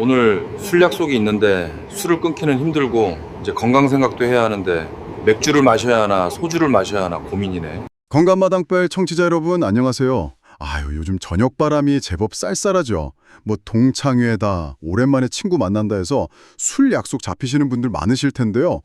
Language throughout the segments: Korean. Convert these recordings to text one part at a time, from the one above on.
오늘 술 약속이 있는데 술을 끊기는 힘들고 이제 건강 생각도 해야 하는데 맥주를 마셔야 하나 소주를 마셔야 하나 고민이네. 건강마당별 청취자 여러분 안녕하세요. 아유 요즘 저녁 바람이 제법 쌀쌀하죠. 뭐 동창회다 오랜만에 친구 만난다 해서 술 약속 잡히시는 분들 많으실 텐데요.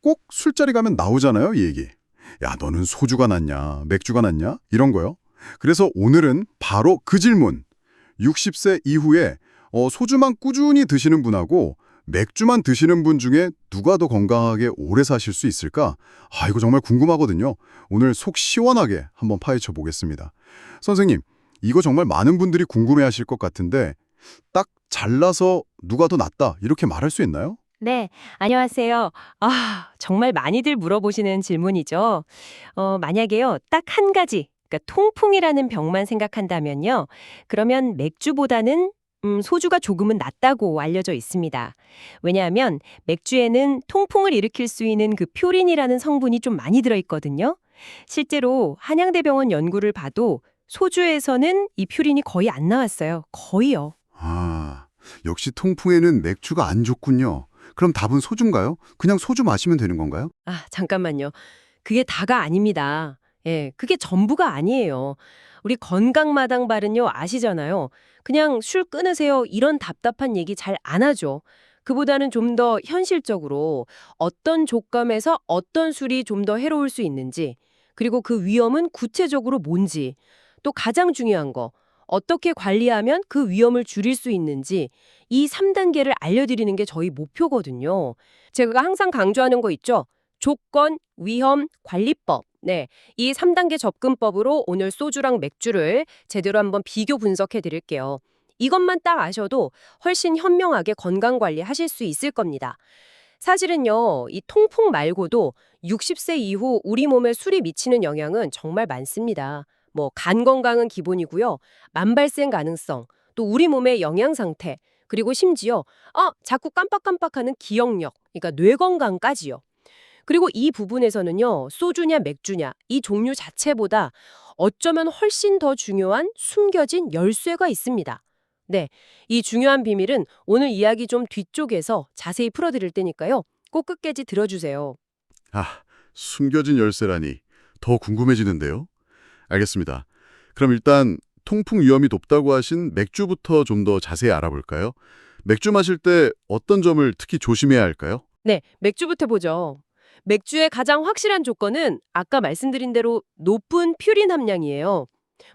꼭 술자리 가면 나오잖아요 이 얘기. 야 너는 소주가 낫냐 맥주가 낫냐 이런 거요. 그래서 오늘은 바로 그 질문. 60세 이후에 어, 소주만 꾸준히 드시는 분하고 맥주만 드시는 분 중에 누가 더 건강하게 오래 사실 수 있을까? 아, 이거 정말 궁금하거든요. 오늘 속 시원하게 한번 파헤쳐 보겠습니다. 선생님, 이거 정말 많은 분들이 궁금해 하실 것 같은데 딱 잘라서 누가 더 낫다 이렇게 말할 수 있나요? 네, 안녕하세요. 아, 정말 많이들 물어보시는 질문이죠. 어, 만약에요, 딱 한 가지, 그러니까 통풍이라는 병만 생각한다면요. 그러면 맥주보다는 음, 소주가 조금은 낫다고 알려져 있습니다. 왜냐하면 맥주에는 통풍을 일으킬 수 있는 그 퓨린이라는 성분이 좀 많이 들어있거든요. 실제로 한양대병원 연구를 봐도 소주에서는 이 퓨린이 거의 안 나왔어요. 거의요. 아, 역시 통풍에는 맥주가 안 좋군요. 그럼 답은 소주인가요? 그냥 소주 마시면 되는 건가요? 아, 잠깐만요. 그게 다가 아닙니다. 예, 그게 전부가 아니에요. 우리 건강마당 발은요, 아시잖아요. 그냥 술 끊으세요. 이런 답답한 얘기 잘 안 하죠. 그보다는 좀 더 현실적으로 어떤 족감에서 어떤 술이 좀 더 해로울 수 있는지, 그리고 그 위험은 구체적으로 뭔지, 또 가장 중요한 거, 어떻게 관리하면 그 위험을 줄일 수 있는지 이 3단계를 알려드리는 게 저희 목표거든요. 제가 항상 강조하는 거 있죠? 조건, 위험, 관리법. 네, 이 3단계 접근법으로 오늘 소주랑 맥주를 제대로 한번 비교 분석해 드릴게요. 이것만 딱 아셔도 훨씬 현명하게 건강 관리 하실 수 있을 겁니다. 사실은요, 이 통풍 말고도 60세 이후 우리 몸에 술이 미치는 영향은 정말 많습니다. 뭐 간 건강은 기본이고요. 만발생 가능성, 또 우리 몸의 영양 상태, 그리고 심지어 아, 자꾸 깜빡깜빡하는 기억력, 그러니까 뇌 건강까지요. 그리고 이 부분에서는요, 소주냐 맥주냐 이 종류 자체보다 어쩌면 훨씬 더 중요한 숨겨진 열쇠가 있습니다. 네, 이 중요한 비밀은 오늘 이야기 좀 뒤쪽에서 자세히 풀어드릴 테니까요. 꼭 끝까지 들어주세요. 아, 숨겨진 열쇠라니 더 궁금해지는데요. 알겠습니다. 그럼 일단 통풍 위험이 높다고 하신 맥주부터 좀 더 자세히 알아볼까요? 맥주 마실 때 어떤 점을 특히 조심해야 할까요? 네, 맥주부터 보죠. 맥주의 가장 확실한 조건은 아까 말씀드린 대로 높은 퓨린 함량이에요.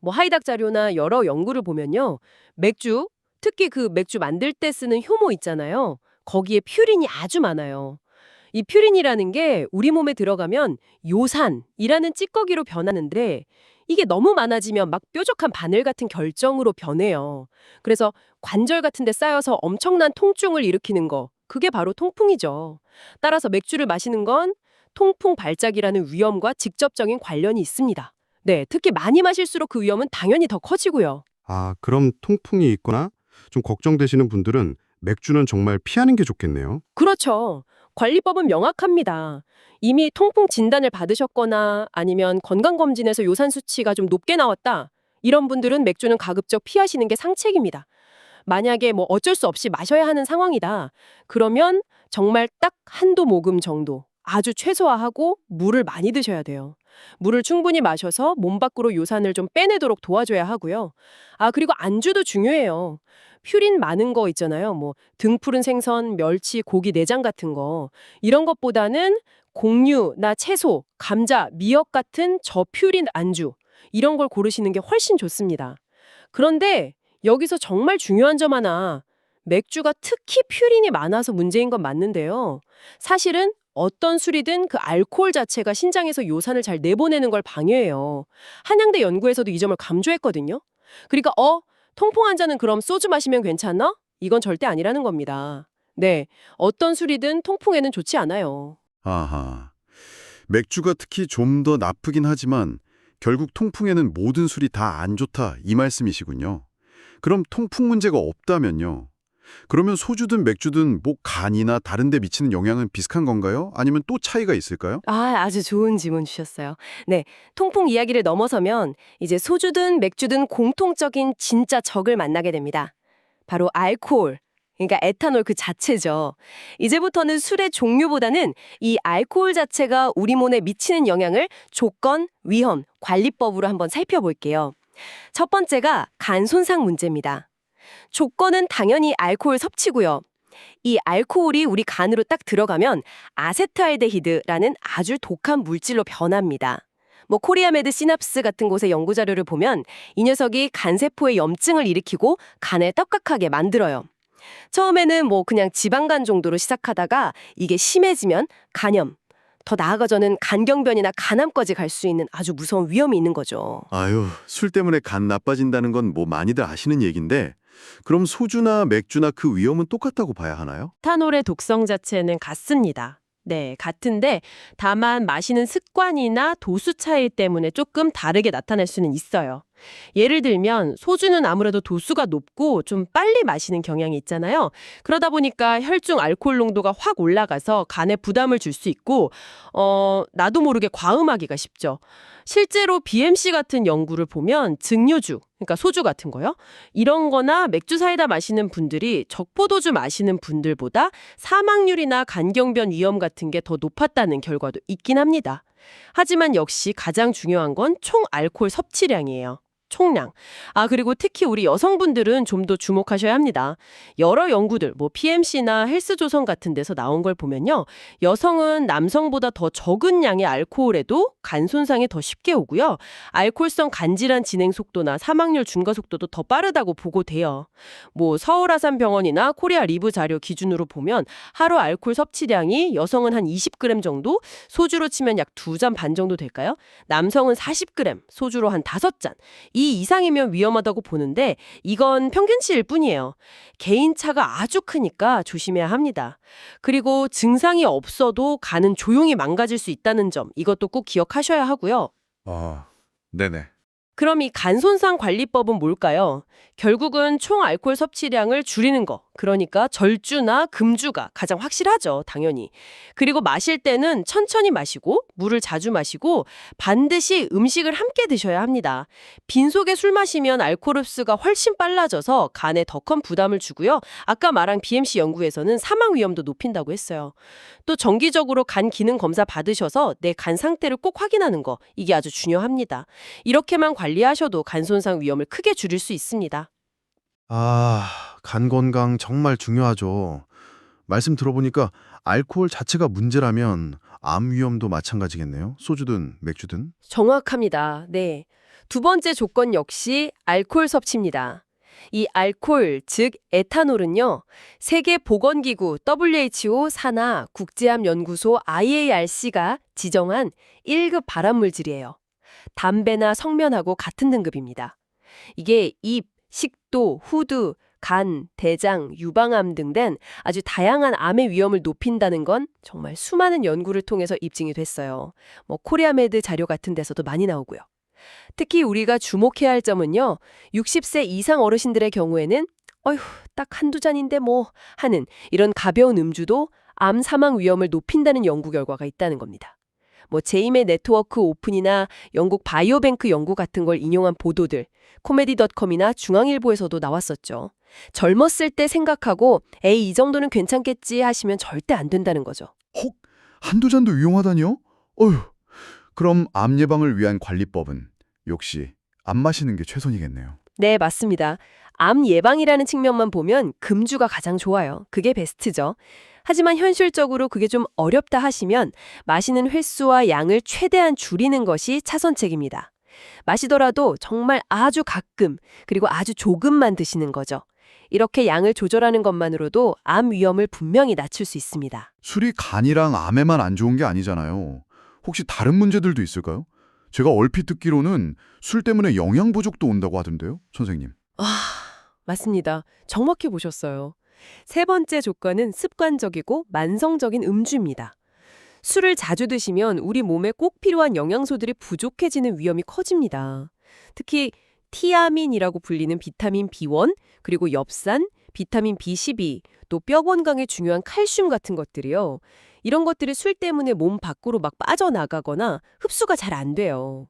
뭐 하이닥 자료나 여러 연구를 보면요. 맥주, 특히 그 맥주 만들 때 쓰는 효모 있잖아요. 거기에 퓨린이 아주 많아요. 이 퓨린이라는 게 우리 몸에 들어가면 요산이라는 찌꺼기로 변하는데 이게 너무 많아지면 막 뾰족한 바늘 같은 결정으로 변해요. 그래서 관절 같은 데 쌓여서 엄청난 통증을 일으키는 거. 그게 바로 통풍이죠. 따라서 맥주를 마시는 건 통풍 발작이라는 위험과 직접적인 관련이 있습니다. 네, 특히 많이 마실수록 그 위험은 당연히 더 커지고요. 아, 그럼 통풍이 있거나 좀 걱정되시는 분들은 맥주는 정말 피하는 게 좋겠네요. 그렇죠. 관리법은 명확합니다. 이미 통풍 진단을 받으셨거나 아니면 건강검진에서 요산 수치가 좀 높게 나왔다. 이런 분들은 맥주는 가급적 피하시는 게 상책입니다. 만약에 뭐 어쩔 수 없이 마셔야 하는 상황이다. 그러면 정말 딱 한도 모금 정도 아주 최소화하고 물을 많이 드셔야 돼요. 물을 충분히 마셔서 몸 밖으로 요산을 좀 빼내도록 도와줘야 하고요. 아, 그리고 안주도 중요해요. 퓨린 많은 거 있잖아요. 뭐 등 푸른 생선, 멸치, 고기 내장 같은 거. 이런 것보다는 곡류나 채소, 감자, 미역 같은 저퓨린 안주. 이런 걸 고르시는 게 훨씬 좋습니다. 그런데 여기서 정말 중요한 점 하나. 맥주가 특히 퓨린이 많아서 문제인 건 맞는데요. 사실은 어떤 술이든 그 알코올 자체가 신장에서 요산을 잘 내보내는 걸 방해해요. 한양대 연구에서도 이 점을 강조했거든요. 그러니까 어? 통풍 환자는 그럼 소주 마시면 괜찮나? 이건 절대 아니라는 겁니다. 네, 어떤 술이든 통풍에는 좋지 않아요. 아하. 맥주가 특히 좀 더 나쁘긴 하지만 결국 통풍에는 모든 술이 다 안 좋다 이 말씀이시군요. 그럼 통풍 문제가 없다면요. 그러면 소주든 맥주든 뭐 간이나 다른 데 미치는 영향은 비슷한 건가요? 아니면 또 차이가 있을까요? 아, 아주 좋은 질문 주셨어요. 네, 통풍 이야기를 넘어서면 이제 소주든 맥주든 공통적인 진짜 적을 만나게 됩니다. 바로 알코올. 그러니까 에탄올 그 자체죠. 이제부터는 술의 종류보다는 이 알코올 자체가 우리 몸에 미치는 영향을 조건, 위험, 관리법으로 한번 살펴볼게요. 첫 번째가 간 손상 문제입니다. 조건은 당연히 알코올 섭취고요. 이 알코올이 우리 간으로 딱 들어가면 아세트알데히드라는 아주 독한 물질로 변합니다. 뭐 코리아메드 시납스 같은 곳의 연구 자료를 보면 이 녀석이 간세포에 염증을 일으키고 간을 떡각하게 만들어요. 처음에는 뭐 그냥 지방간 정도로 시작하다가 이게 심해지면 간염, 더 나아가서는 간경변이나 간암까지 갈 수 있는 아주 무서운 위험이 있는 거죠. 아유, 술 때문에 간 나빠진다는 건 뭐 많이들 아시는 얘긴데 그럼 소주나 맥주나 그 위험은 똑같다고 봐야 하나요? 타놀의 독성 자체는 같습니다. 네, 같은데 다만 마시는 습관이나 도수 차이 때문에 조금 다르게 나타날 수는 있어요. 예를 들면 소주는 아무래도 도수가 높고 좀 빨리 마시는 경향이 있잖아요. 그러다 보니까 혈중 알코올 농도가 확 올라가서 간에 부담을 줄 수 있고 어, 나도 모르게 과음하기가 쉽죠. 실제로 BMC 같은 연구를 보면 증류주, 그러니까 소주 같은 거요. 이런 거나 맥주 사이다 마시는 분들이 적포도주 마시는 분들보다 사망률이나 간경변 위험 같은 게 더 높았다는 결과도 있긴 합니다. 하지만 역시 가장 중요한 건 총 알코올 섭취량이에요. 총량. 아, 그리고 특히 우리 여성분들은 좀 더 주목하셔야 합니다. 여러 연구들, 뭐 PMC나 헬스조선 같은 데서 나온 걸 보면요. 여성은 남성보다 더 적은 양의 알코올에도 간 손상이 더 쉽게 오고요. 알코올성 간질환 진행 속도나 사망률 증가 속도도 더 빠르다고 보고돼요. 뭐 서울아산병원이나 코리아 리브 자료 기준으로 보면 하루 알코올 섭취량이 여성은 한 20g 정도, 소주로 치면 약 2잔 반 정도 될까요? 남성은 40g, 소주로 한 5잔. 이 이상이면 위험하다고 보는데 이건 평균치일 뿐이에요. 개인차가 아주 크니까 조심해야 합니다. 그리고 증상이 없어도 간은 조용히 망가질 수 있다는 점 이것도 꼭 기억하셔야 하고요. 아, 네네. 그럼 이 간 손상 관리법은 뭘까요? 결국은 총 알코올 섭취량을 줄이는 거. 그러니까 절주나 금주가 가장 확실하죠, 당연히. 그리고 마실 때는 천천히 마시고 물을 자주 마시고 반드시 음식을 함께 드셔야 합니다. 빈속에 술 마시면 알코올 흡수가 훨씬 빨라져서 간에 더 큰 부담을 주고요. 아까 말한 BMC 연구에서는 사망 위험도 높인다고 했어요. 또 정기적으로 간 기능 검사 받으셔서 내 간 상태를 꼭 확인하는 거 이게 아주 중요합니다. 이렇게만 관리하셔도 간 손상 위험을 크게 줄일 수 있습니다. 아, 간 건강 정말 중요하죠. 말씀 들어보니까 알코올 자체가 문제라면 암 위험도 마찬가지겠네요. 소주든 맥주든. 정확합니다. 네. 두 번째 조건 역시 알코올 섭취입니다. 이 알코올, 즉 에탄올은요. 세계 보건기구 WHO 산하 국제암 연구소 IARC가 지정한 1급 발암 물질이에요. 담배나 성면하고 같은 등급입니다. 이게 입, 식도, 후두, 간, 대장, 유방암 등된 아주 다양한 암의 위험을 높인다는 건 정말 수많은 연구를 통해서 입증이 됐어요. 뭐 코리아메드 자료 같은 데서도 많이 나오고요. 특히 우리가 주목해야 할 점은요. 60세 이상 어르신들의 경우에는 어휴, 딱 한두 잔인데 뭐 하는 이런 가벼운 음주도 암 사망 위험을 높인다는 연구 결과가 있다는 겁니다. 뭐 제임의 네트워크 오픈이나 영국 바이오뱅크 연구 같은 걸 인용한 보도들 코미디닷컴이나 중앙일보에서도 나왔었죠. 젊었을 때 생각하고 에이 이 정도는 괜찮겠지 하시면 절대 안 된다는 거죠. 혹 한두 잔도 위험하다니요? 어휴. 그럼 암 예방을 위한 관리법은 역시 안 마시는 게 최선이겠네요. 네, 맞습니다. 암 예방이라는 측면만 보면 금주가 가장 좋아요. 그게 베스트죠. 하지만 현실적으로 그게 좀 어렵다 하시면 마시는 횟수와 양을 최대한 줄이는 것이 차선책입니다. 마시더라도 정말 아주 가끔 그리고 아주 조금만 드시는 거죠. 이렇게 양을 조절하는 것만으로도 암 위험을 분명히 낮출 수 있습니다. 술이 간이랑 암에만 안 좋은 게 아니잖아요. 혹시 다른 문제들도 있을까요? 제가 얼핏 듣기로는 술 때문에 영양 부족도 온다고 하던데요, 선생님. 와, 맞습니다. 정확히 보셨어요. 세 번째 조건은 습관적이고 만성적인 음주입니다. 술을 자주 드시면 우리 몸에 꼭 필요한 영양소들이 부족해지는 위험이 커집니다. 특히 티아민이라고 불리는 비타민 B1, 그리고 엽산, 비타민 B12, 또 뼈 건강에 중요한 칼슘 같은 것들이요. 이런 것들이 술 때문에 몸 밖으로 막 빠져나가거나 흡수가 잘 안 돼요.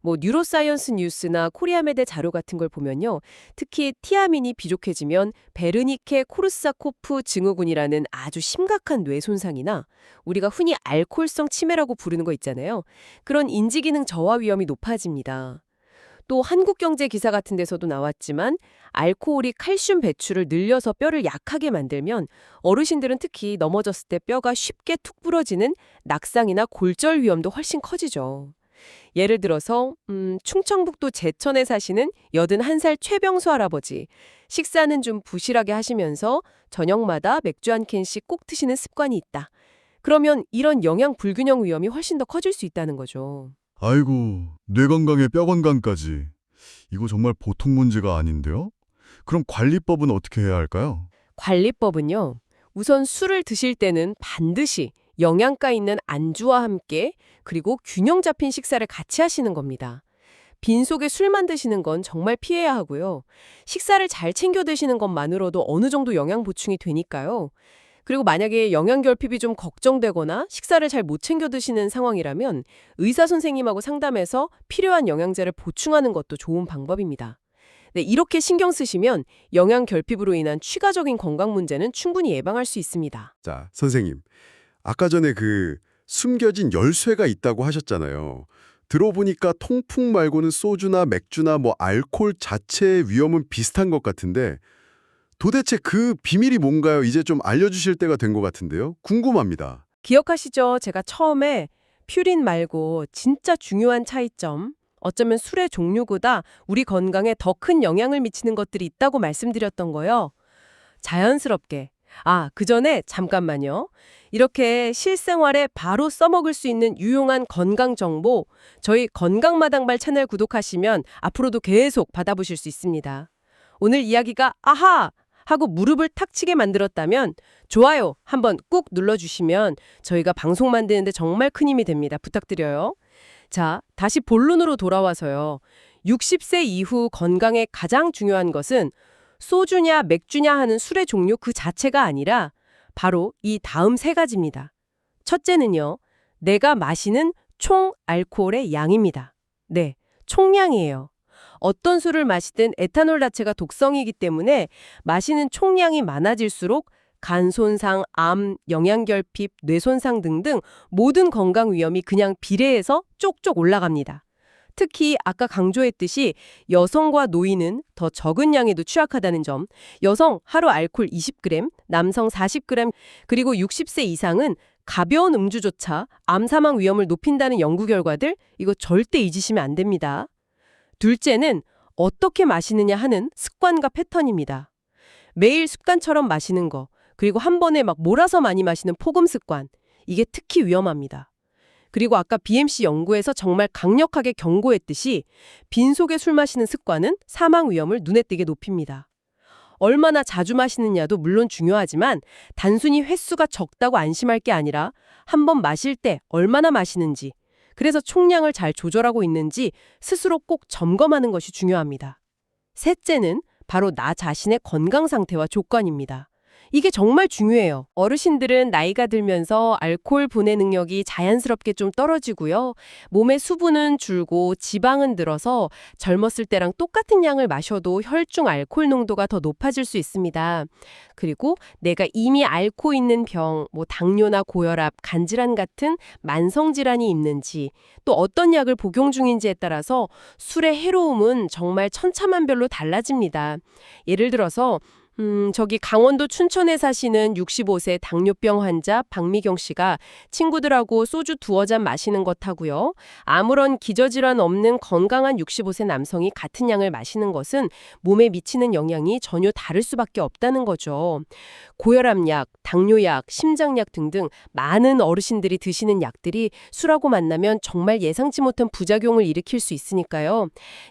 뭐 뉴로사이언스 뉴스나 코리아메드 자료 같은 걸 보면요. 특히 티아민이 비족해지면 베르니케 코르사코프 증후군이라는 아주 심각한 뇌 손상이나 우리가 흔히 알코올성 치매라고 부르는 거 있잖아요. 그런 인지기능 저하 위험이 높아집니다. 또 한국경제 기사 같은 데서도 나왔지만 알코올이 칼슘 배출을 늘려서 뼈를 약하게 만들면 어르신들은 특히 넘어졌을 때 뼈가 쉽게 툭 부러지는 낙상이나 골절 위험도 훨씬 커지죠. 예를 들어서 음, 충청북도 제천에 사시는 81살 최병수 할아버지. 식사는 좀 부실하게 하시면서 저녁마다 맥주 한 캔씩 꼭 드시는 습관이 있다. 그러면 이런 영양 불균형 위험이 훨씬 더 커질 수 있다는 거죠. 아이고, 뇌 건강에 뼈 건강까지. 이거 정말 보통 문제가 아닌데요? 그럼 관리법은 어떻게 해야 할까요? 관리법은요. 우선 술을 드실 때는 반드시 영양가 있는 안주와 함께 그리고 균형 잡힌 식사를 같이 하시는 겁니다. 빈속에 술만 드시는 건 정말 피해야 하고요. 식사를 잘 챙겨 드시는 것만으로도 어느 정도 영양 보충이 되니까요. 그리고 만약에 영양 결핍이 좀 걱정되거나 식사를 잘 못 챙겨 드시는 상황이라면 의사 선생님하고 상담해서 필요한 영양제를 보충하는 것도 좋은 방법입니다. 네, 이렇게 신경 쓰시면 영양 결핍으로 인한 추가적인 건강 문제는 충분히 예방할 수 있습니다. 자, 선생님. 아까 전에 그 숨겨진 열쇠가 있다고 하셨잖아요. 들어보니까 통풍 말고는 소주나 맥주나 뭐 알코올 자체의 위험은 비슷한 것 같은데 도대체 그 비밀이 뭔가요? 이제 좀 알려주실 때가 된 것 같은데요. 궁금합니다. 기억하시죠? 제가 처음에 퓨린 말고 진짜 중요한 차이점, 어쩌면 술의 종류보다 우리 건강에 더 큰 영향을 미치는 것들이 있다고 말씀드렸던 거요. 자연스럽게. 아, 그 전에 잠깐만요. 이렇게 실생활에 바로 써먹을 수 있는 유용한 건강 정보, 저희 건강마당발 채널 구독하시면 앞으로도 계속 받아보실 수 있습니다. 오늘 이야기가 아하! 하고 무릎을 탁 치게 만들었다면 좋아요 한번 꾹 눌러주시면 저희가 방송 만드는데 정말 큰 힘이 됩니다. 부탁드려요. 자, 다시 본론으로 돌아와서요. 60세 이후 건강에 가장 중요한 것은 소주냐 맥주냐 하는 술의 종류 그 자체가 아니라 바로 이 다음 세 가지입니다. 첫째는요. 내가 마시는 총 알코올의 양입니다. 네, 총량이에요. 어떤 술을 마시든 에탄올 자체가 독성이기 때문에 마시는 총량이 많아질수록 간 손상, 암, 영양결핍, 뇌 손상 등등 모든 건강 위험이 그냥 비례해서 쪽쪽 올라갑니다. 특히 아까 강조했듯이 여성과 노인은 더 적은 양에도 취약하다는 점, 여성 하루 알코올 20g, 남성 40g, 그리고 60세 이상은 가벼운 음주조차 암 사망 위험을 높인다는 연구 결과들 이거 절대 잊으시면 안 됩니다. 둘째는 어떻게 마시느냐 하는 습관과 패턴입니다. 매일 습관처럼 마시는 거, 그리고 한 번에 막 몰아서 많이 마시는 폭음 습관, 이게 특히 위험합니다. 그리고 아까 BMC 연구에서 정말 강력하게 경고했듯이 빈속에 술 마시는 습관은 사망 위험을 눈에 띄게 높입니다. 얼마나 자주 마시느냐도 물론 중요하지만 단순히 횟수가 적다고 안심할 게 아니라 한 번 마실 때 얼마나 마시는지, 그래서 총량을 잘 조절하고 있는지 스스로 꼭 점검하는 것이 중요합니다. 셋째는 바로 나 자신의 건강 상태와 조건입니다. 이게 정말 중요해요. 어르신들은 나이가 들면서 알코올 분해 능력이 자연스럽게 좀 떨어지고요. 몸의 수분은 줄고 지방은 늘어서 젊었을 때랑 똑같은 양을 마셔도 혈중 알코올 농도가 더 높아질 수 있습니다. 그리고 내가 이미 앓고 있는 병, 뭐 당뇨나 고혈압, 간질환 같은 만성 질환이 있는지 또 어떤 약을 복용 중인지에 따라서 술의 해로움은 정말 천차만별로 달라집니다. 예를 들어서 음, 저기 강원도 춘천에 사시는 65세 당뇨병 환자 박미경 씨가 친구들하고 소주 두어 잔 마시는 것하고요. 아무런 기저질환 없는 건강한 65세 남성이 같은 양을 마시는 것은 몸에 미치는 영향이 전혀 다를 수밖에 없다는 거죠. 고혈압약, 당뇨약, 심장약 등등 많은 어르신들이 드시는 약들이 술하고 만나면 정말 예상치 못한 부작용을 일으킬 수 있으니까요.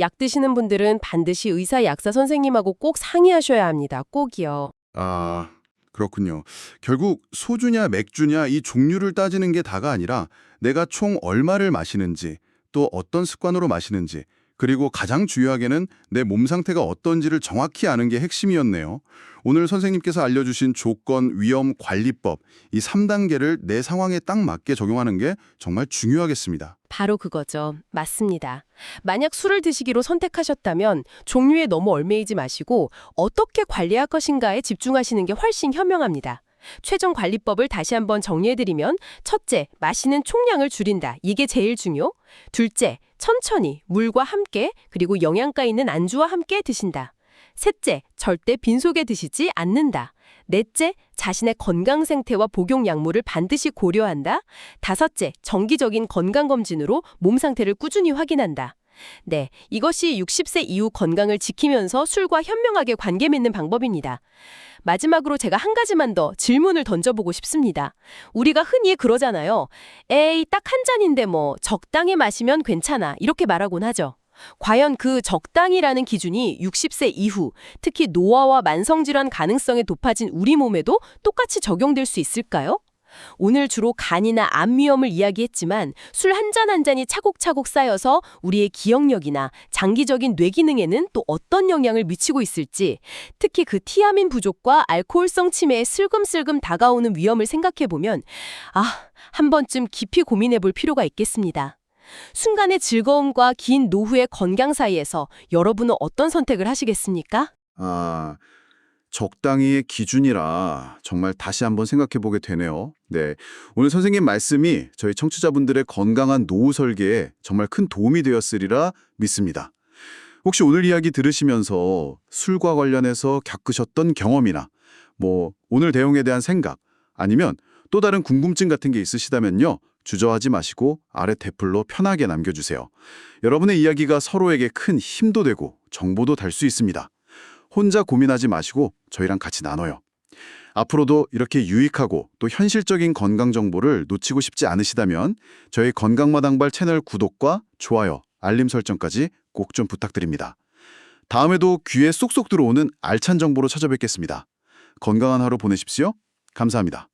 약 드시는 분들은 반드시 의사 약사 선생님하고 꼭 상의하셔야 합니다. 꼭이요. 아, 그렇군요. 결국 소주냐 맥주냐 이 종류를 따지는 게 다가 아니라 내가 총 얼마를 마시는지 또 어떤 습관으로 마시는지 그리고 가장 중요하게는 내 몸 상태가 어떤지를 정확히 아는 게 핵심이었네요. 오늘 선생님께서 알려주신 조건, 위험, 관리법 이 3단계를 내 상황에 딱 맞게 적용하는 게 정말 중요하겠습니다. 바로 그거죠. 맞습니다. 만약 술을 드시기로 선택하셨다면 종류에 너무 얽매이지 마시고 어떻게 관리할 것인가에 집중하시는 게 훨씬 현명합니다. 최종 관리법을 다시 한번 정리해드리면 첫째, 마시는 총량을 줄인다. 이게 제일 중요. 둘째, 천천히 물과 함께 그리고 영양가 있는 안주와 함께 드신다. 셋째, 절대 빈속에 드시지 않는다. 넷째, 자신의 건강 상태와 복용 약물을 반드시 고려한다. 다섯째, 정기적인 건강검진으로 몸 상태를 꾸준히 확인한다. 네, 이것이 60세 이후 건강을 지키면서 술과 현명하게 관계 맺는 방법입니다. 마지막으로 제가 한 가지만 더 질문을 던져보고 싶습니다. 우리가 흔히 그러잖아요. 에이, 딱 한 잔인데 뭐 적당히 마시면 괜찮아. 이렇게 말하곤 하죠. 과연 그 적당이라는 기준이 60세 이후, 특히 노화와 만성질환 가능성이 높아진 우리 몸에도 똑같이 적용될 수 있을까요? 오늘 주로 간이나 암 위험을 이야기했지만 술 한 잔 한 잔이 차곡차곡 쌓여서 우리의 기억력이나 장기적인 뇌 기능에는 또 어떤 영향을 미치고 있을지, 특히 그 티아민 부족과 알코올성 치매에 슬금슬금 다가오는 위험을 생각해 보면 아, 한 번쯤 깊이 고민해 볼 필요가 있겠습니다. 순간의 즐거움과 긴 노후의 건강 사이에서 여러분은 어떤 선택을 하시겠습니까? 아, 적당히의 기준이라 정말 다시 한번 생각해 보게 되네요. 네. 오늘 선생님 말씀이 저희 청취자분들의 건강한 노후 설계에 정말 큰 도움이 되었으리라 믿습니다. 혹시 오늘 이야기 들으시면서 술과 관련해서 겪으셨던 경험이나 뭐 오늘 내용에 대한 생각 아니면 또 다른 궁금증 같은 게 있으시다면요. 주저하지 마시고 아래 댓글로 편하게 남겨주세요. 여러분의 이야기가 서로에게 큰 힘도 되고 정보도 달 수 있습니다. 혼자 고민하지 마시고 저희랑 같이 나눠요. 앞으로도 이렇게 유익하고 또 현실적인 건강 정보를 놓치고 싶지 않으시다면 저희 건강마당발 채널 구독과 좋아요, 알림 설정까지 꼭 좀 부탁드립니다. 다음에도 귀에 쏙쏙 들어오는 알찬 정보로 찾아뵙겠습니다. 건강한 하루 보내십시오. 감사합니다.